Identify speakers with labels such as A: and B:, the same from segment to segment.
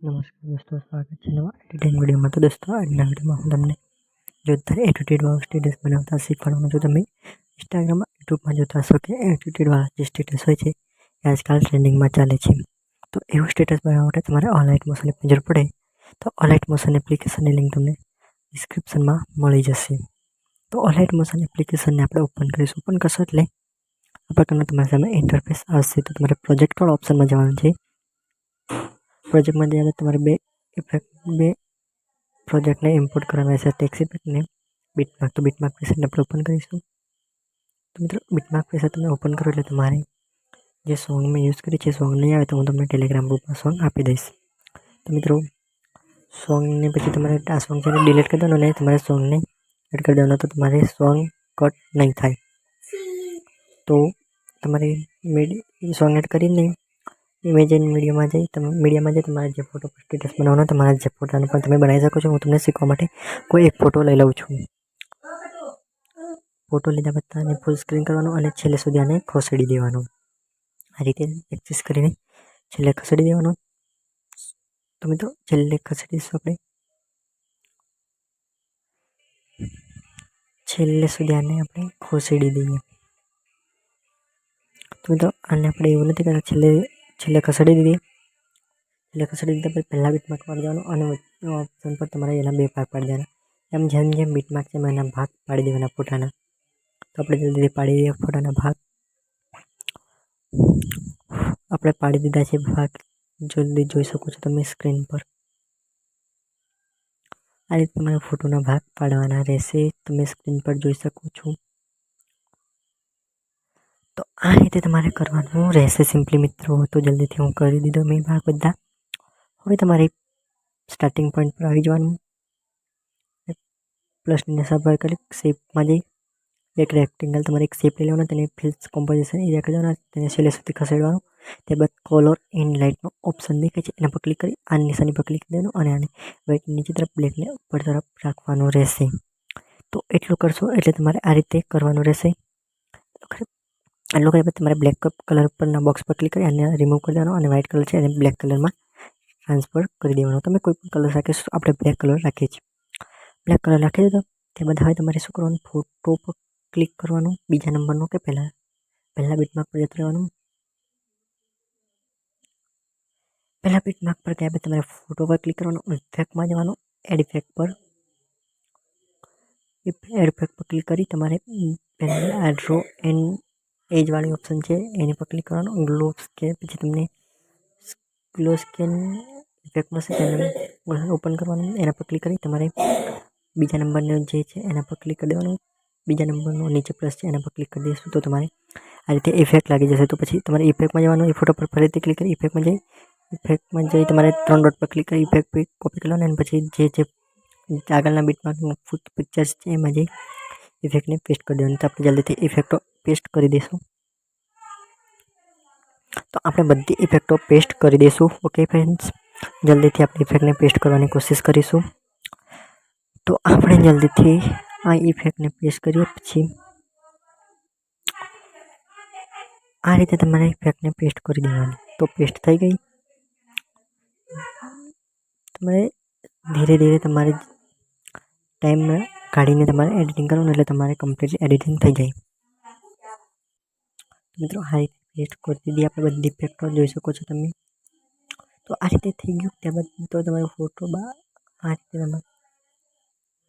A: નમસ્કાર દોસ્તો સ્વાગત છે નવા એડિટિંગ વિડીયોમાં તો દોસ્તો આજના વિડીયોમાં હું તમને જોતા એટીટ્યુડ વાળું સ્ટેટસ બનાવતા શીખવાડવાનું છું તમે ઇન્સ્ટાગ્રામમાં યુટ્યુબમાં જોતા હશો કે એટીટ્યુડ વાળા જે સ્ટેટસ હોય છે એ આજકાલ ટ્રેન્ડિંગમાં ચાલે છે તો એવું સ્ટેટસ બનાવવા માટે તમારે ઓલાઇટ મોશનની જરૂર પડે તો ઓલાઇટ મોશન એપ્લિકેશનની લિંક તમને ડિસ્ક્રિપ્શનમાં મળી જશે તો ઓલાઇટ મોશન એપ્લિકેશનને આપણે ઓપન કરીશું ઓપન કરશો એટલે આ પ્રકારનું તમારી સામે ઇન્ટરફેસ આવશે તો તમારે પ્રોજેક્ટ વાળા ઓપ્શનમાં જવાનું છે પ્રોજેક્ટમાં જઈને તમારે બે ઇફેક્ટ બે પ્રોજેક્ટને ઇમ્પોર્ટ કરવાના છે ટેક્સ ઇફેક્ટને બીટમાર્ક તો બીટમાર્ક પ્રેસેટને આપણે ઓપન કરીશું તો મિત્રો બીટમાર્ક પ્રેસેટ તમે ઓપન કરો એટલે તમારે જે સોંગ મેં યુઝ કરી છે સોંગ નહીં આવે તો હું તમને ટેલિગ્રામ ગ્રુપમાં સોંગ આપી દઈશ તો મિત્રો સોંગને પછી તમારે આ સોંગ છે ડિલીટ કરી દેવાનો અને તમારે સોંગને એડ કરી દેવાનો તો તમારે સોંગ કટ નહીં થાય તો તમારે સોંગ એડ કરીને ઇમેજ એન્ડ મીડિયામાં જઈ, તમે મીડિયામાં જઈ, તમારા જે ફોટો સ્ટેટસ બનાવવાનો, તમારા જે ફોટાને પણ તમે બનાવી શકો છો. હું તમને શીખવા માટે કોઈ એક ફોટો લઈ લઉં છું. ફોટો લીધા બાદ ફૂલ સ્ક્રીન કરવાનો અને છેલ્લે સુધી આને ખસેડી દેવાનું. આ રીતે એક્સિસ કરીને છેલ્લે ખસેડી દેવાનું. તો મિત્રો છેલ્લે ખસેડીશું આપણે. છેલ્લે સુધી આને આપણે ખસેડી દઈએ. તો આને આપણે એવું નથી કરતા છેલ્લે છેલ્લે ખસેડી દીધી. છેલ્લે ખસેડી દીધા પછી પહેલાં બીટમાર્ક પાડી દેવાનો અને ઓપ્શન પર તમારે એના બે ભાગ પાડી દેવાના. એમ જેમ જેમ બીટમાર્ક છે એના ભાગ પાડી દેવાના ફોટાના. તો આપણે જલ્દી પાડી દઈએ ફોટાના ભાગ. આપણે પાડી દીધા છે ભાગ. જલ્દી જોઈ શકો છો તમે સ્ક્રીન પર. આ રીતે તમારા ફોટોના ભાગ પાડવાના રહેશે. તમે સ્ક્રીન પર જોઈ શકો છો. તો આ રીતે તમારે કરવાનું રહેશે સિમ્પલી મિત્રો. તો જલ્દીથી હું કરી દીધો મેં ભાગ બધા. હવે તમારે સ્ટાર્ટિંગ પોઈન્ટ પર આવી જવાનું. પ્લસની પર કરી શેપમાં જઈ. એક રેક્ટેંગલ તમારે એક શેપ લઈ લેવાનો, તેને ફિલ્સ કોમ્પોઝિશન એરિયા કરી દેવાના, તેને છેલ્લે સુધી ખસેડવાનું. ત્યારબાદ કોલર ઇન લાઇટનો ઓપ્શન દેખાય છે, એના પર ક્લિક કરી, આ નિશાની પર ક્લિક દેવાનું અને આને વ્હાઇટ નીચે તરફ બ્લેકને ઉપર તરફ રાખવાનું રહેશે. તો એટલું કરશો એટલે તમારે આ રીતે કરવાનું રહેશે. એટલું પછી તમારે બ્લેક કલર પરના બોક્સ પર ક્લિક કરી અને રિમૂવ કરી દેવાનો અને વ્હાઇટ કલર છે એને બ્લેક કલરમાં ટ્રાન્સફર કરી દેવાનો. તમે કોઈ પણ કલર રાખીશું આપણે બ્લેક કલર રાખીએ છીએ. બ્લેક કલર રાખી દીધો બધા હવે તમારે શું કરવાનું? ફોટો પર ક્લિક કરવાનું, બીજા નંબરનો કે પહેલાં પહેલાં બીટમાર્ક પર જતું રહેવાનું. પહેલાં બીટમાર્ક પર ગયા બાદ તમારે ફોટો પર ક્લિક કરવાનું ઇફેક્ટમાં જવાનું એડ ઇફેક્ટ પર. એડ ઇફેક્ટ પર ક્લિક કરી તમારે પહેલાં આ ડ્રો એન્ડ એજવાળી ઓપ્શન છે એની પર ક્લિક કરવાનું ગ્લો સ્કેન પછી તમને ગ્લો સ્કેન ઇફેક્ટ મળશે તેને ઓપન કરવાનું એના પર ક્લિક કરી તમારે બીજા નંબરનું જે છે એના પર ક્લિક કરી દેવાનું બીજા નંબરનો નીચે પ્લસ છે એના પર ક્લિક કરી દઈશું તો તમારે આ રીતે ઇફેક્ટ લાગી જશે તો પછી તમારે ઇફેક્ટમાં જવાનું એ ફોટો પર ફરીથી ક્લિક કરી ઇફેક્ટમાં જઈ ઇફેક્ટમાં જઈ તમારે ત્રણ ડોટ પર ક્લિક કરી ઇફેક્ટ કોપી કરવાનું અને પછી જે જે આગળના બીટમાં પિક્ચર્સ છે એમાં જઈ ઇફેક્ટને પેસ્ટ કરી દેવાનું. તો આપણે જલ્દીથી ઇફેક્ટો પેસ્ટ કરી દઈશું. તો આપણે બધી ઇફેક્ટો પેસ્ટ કરી દઈશું. ઓકે ફ્રેન્ડ્સ જલ્દીથી આપણે ઇફેક્ટને પેસ્ટ કરવાની કોશિશ કરીશું. તો આપણે જલ્દીથી આ ઇફેક્ટને પેસ્ટ કરીએ. પછી આ રીતે તમારે ઇફેક્ટને પેસ્ટ કરી દેવાની. તો પેસ્ટ થઈ ગઈ. તમારે ધીરે ધીરે તમારે ટાઈમ કાઢીને તમારે એડિટિંગ કરવાનું એટલે તમારે કમ્પ્લીટ એડિટિંગ થઈ જાય. મિત્રો, આ રીતે પેસ્ટ કરી દીધી. આપણે બધી ઇફેક્ટો જોઈ શકો છો તમે. તો આ રીતે થઈ ગયું. ત્યારબાદ તો તમારો ફોટો બા આ રીતે તમારે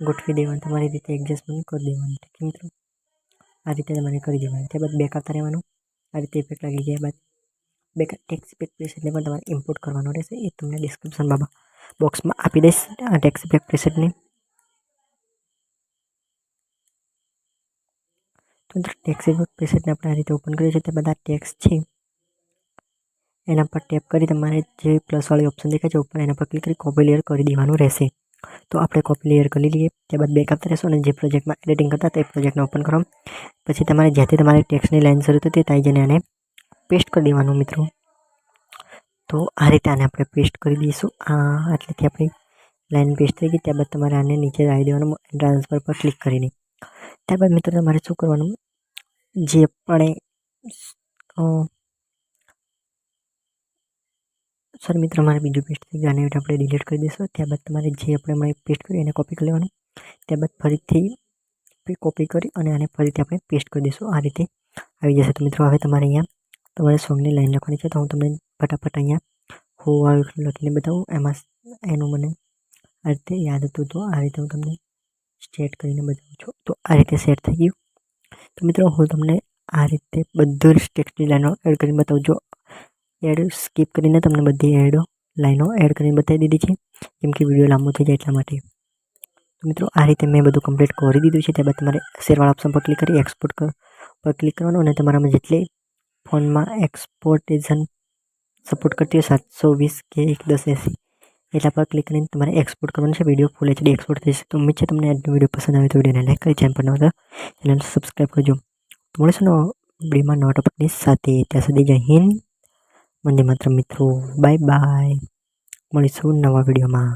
A: ગોઠવી દેવાનું. તમારી રીતે એડજસ્ટમેન્ટ કરી દેવાનું. ઠીક મિત્રો? આ રીતે તમારે કરી દેવાનું. ત્યારબાદ બેક આવતા રહેવાનું. આ રીતે ઇફેક્ટ લાગી ગયા બાદ બેક ટેક્સ ઇફેક્ટ પ્રેસેટને પણ તમારે ઇમ્પોર્ટ કરવાનો રહેશે. એ તમને ડિસ્ક્રિપ્શનમાં બોક્સમાં આપી દઈશ. આ ટેક્સ ઇફેક્ટ પ્રેસેટને તો ટેક્સ બુક પેસેજને આપણે આ રીતે ઓપન કરીએ છીએ તે બધા ટેક્સ છે એના પર ટેપ કરી તમારે જે પ્લસવાળી ઓપ્શન દેખાય છે ઉપર એના પર ક્લિક કરી કોપી લેયર કરી દેવાનું રહેશે તો આપણે કોપી લેયર કરી લઈએ ત્યારબાદ બેક આપતા રહેશું અને જે પ્રોજેક્ટમાં એડિટિંગ કરતા તે પ્રોજેક્ટને ઓપન કરો પછી તમારે જ્યાંથી તમારી ટેક્સની લાઈન શરૂ થતી ત્યાં જઈને આને પેસ્ટ કરી દેવાનું મિત્રો તો આ રીતે આને આપણે પેસ્ટ કરી દઈશું આ એટલેથી આપણી લાઇન પેસ્ટ થઈ ગઈ ત્યારબાદ તમારે આને નીચે આવી દેવાનું ટ્રાન્સફર પર ક્લિક કરીને ત્યારબાદ મિત્રો તમારે શું કરવાનું? જે પણ સર મિત્રો, મારે બીજું પેસ્ટ થઈ ગયું, આને આપણે ડિલીટ કરી દઈશું. ત્યારબાદ તમારે જે આપણે મને પેસ્ટ કર્યું એને કોપી કરી લેવાનું. ત્યારબાદ ફરીથી કોપી કરી અને આને ફરીથી આપણે પેસ્ટ કરી દઈશું. આ રીતે આવી જશે. તો મિત્રો, હવે તમારે અહીંયા તમારે સોંગની લાઈન લખવાની છે. તો હું તમને ફટાફટ અહીંયા હોવાળું લખીને બતાવું. એમાં એનું મને આ રીતે યાદ હતું તો આ રીતે હું તમને સેટ કરીને બતાવું છું. તો આ રીતે સેટ થઈ ગયું. તો મિત્રો, હું તમને આ રીતે બધું જ ટેક્સ્ટની લાઈનો એડ કરીને બતાવું. જો એડ સ્કીપ કરીને તમને બધી એડ લાઈનો એડ કરીને બતાવી દીધી છે. કેમ કે વીડિયો લાંબો થઈ જાય એટલા માટે. તો મિત્રો, આ રીતે મેં બધું કમ્પ્લીટ કરી દીધું છે. ત્યારબાદ તમારે શેરવાળા ઓપ્શન પર ક્લિક કરી એક્સપોર્ટ પર ક્લિક કરવાનું અને તમારામાં જેટલી ફોનમાં એક્સપોર્ટેશન સપોર્ટ કરતી હોય, સાતસો વીસ કે એક દસ એંસી એટલા પર ક્લિક કરીને તમારે એક્સપોર્ટ કરવાનું છે. વીડિયો ફૂલ એચડી એક્સપોર્ટ થશે તો ઉમ્મીદ છે તમને આજનો વીડિયો પસંદ આવે તો વિડીયોને લાઈક કરી ચેનલ પર નવા ચેનલ સબસ્ક્રાઈબ કરજો. તો મળીશું વિડીયોમાં નવા ટોપિકની સાથે ત્યાં સુધી જય હિન્દ. વંદે માત્ર મિત્રો. બાય બાય મળીશું નવા વિડીયોમાં